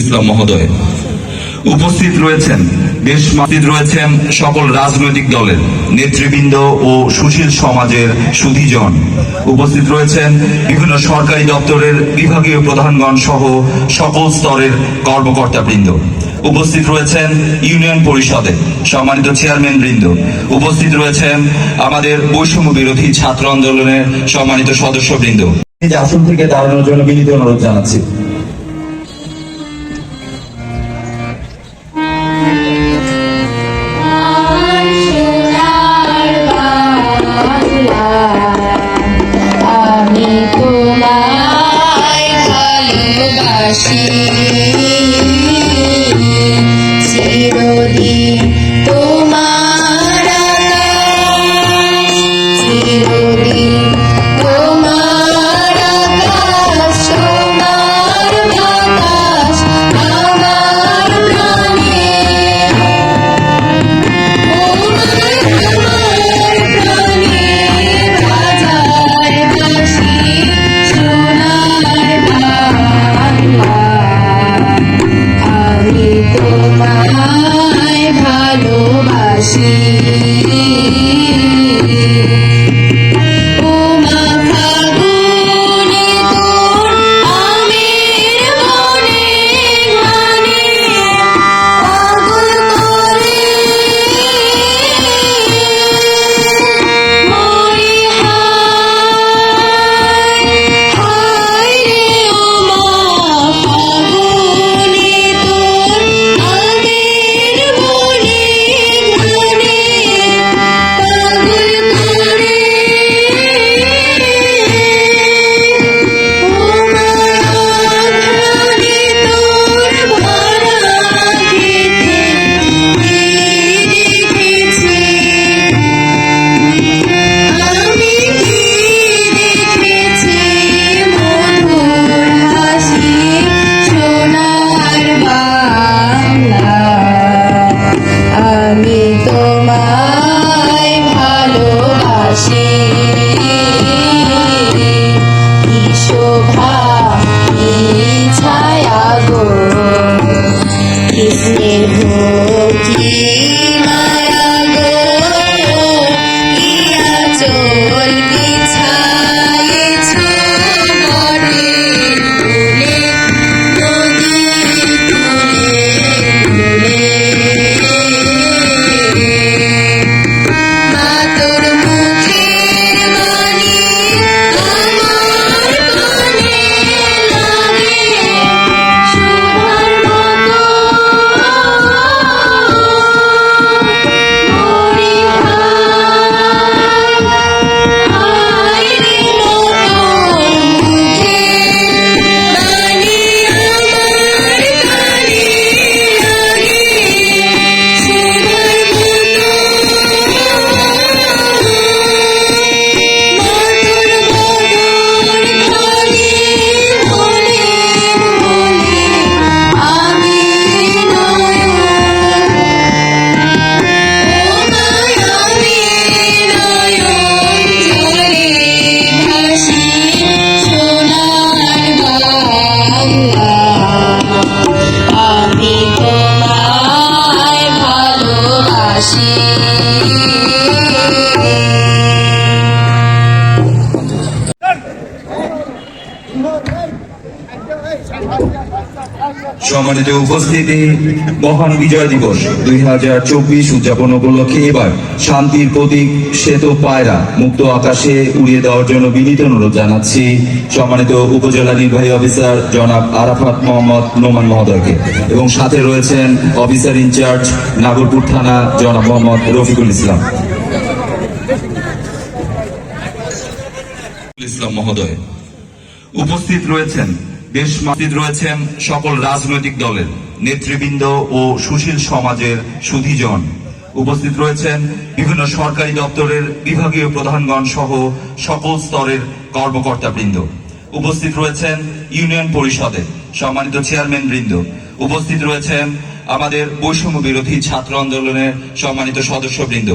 ইসলাম মহোদয়। উপস্থিত রয়েছেন দেশ মাতিত রয়েছেন সকল রাজনৈতিক দলের নেতৃবৃন্দ ও সুশীল সমাজের সুধীজন। উপস্থিত রয়েছেন বিভিন্ন সরকারি দপ্তরের বিভাগীয় প্রধানগণ সহ সকল স্তরের কর্মকর্তাবৃন্দ। উপস্থিত রয়েছেন ইউনিয়ন পরিষদে সম্মানিত চেয়ারম্যান বৃন্দ। উপস্থিত রয়েছেন আমাদের বৈষম্য বিরোধী ছাত্র আন্দোলনের সম্মানিত সদস্যবৃন্দ। নিজ আসন থেকে দাঁড়ানোর জন্য বিনীত অনুরোধ জানাচ্ছি। সম্মানিত উপস্থিতি, মহান বিজয় দিবস দুই হাজার চব্বিশ উদযাপন উপলক্ষে এবার শান্তির প্রতীক শ্বেত পায়রা মুক্ত আকাশে উড়িয়ে দেওয়ার জন্য বিনীত অনুরোধ জানাচ্ছি। সম্মানিত উপজেলা নির্বাহী অফিসার জনাব আরাফাত মোহাম্মদ নোমান মহোদয়কে এবং সাথে রয়েছেন অফিসার ইনচার্জ নাগরপুর থানা জনাব মোহাম্মদ রফিকুল ইসলাম। ইসলাম মহোদয় উপস্থিত রয়েছেন, দেশ রয়েছেন সকল রাজনৈতিক দলের নেতৃবৃন্দ ও সুশীল সমাজের সুধীজন। উপস্থিত রয়েছেন বিভিন্ন সরকারি দপ্তরের বিভাগীয় প্রধানগণ সহ সকল স্তরের কর্মকর্তাবৃন্দ। উপস্থিত রয়েছেন ইউনিয়ন পরিষদে সম্মানিত চেয়ারম্যান বৃন্দ। উপস্থিত রয়েছেন আমাদের বৈষম্য বিরোধী ছাত্র আন্দোলনের সম্মানিত সদস্যবৃন্দ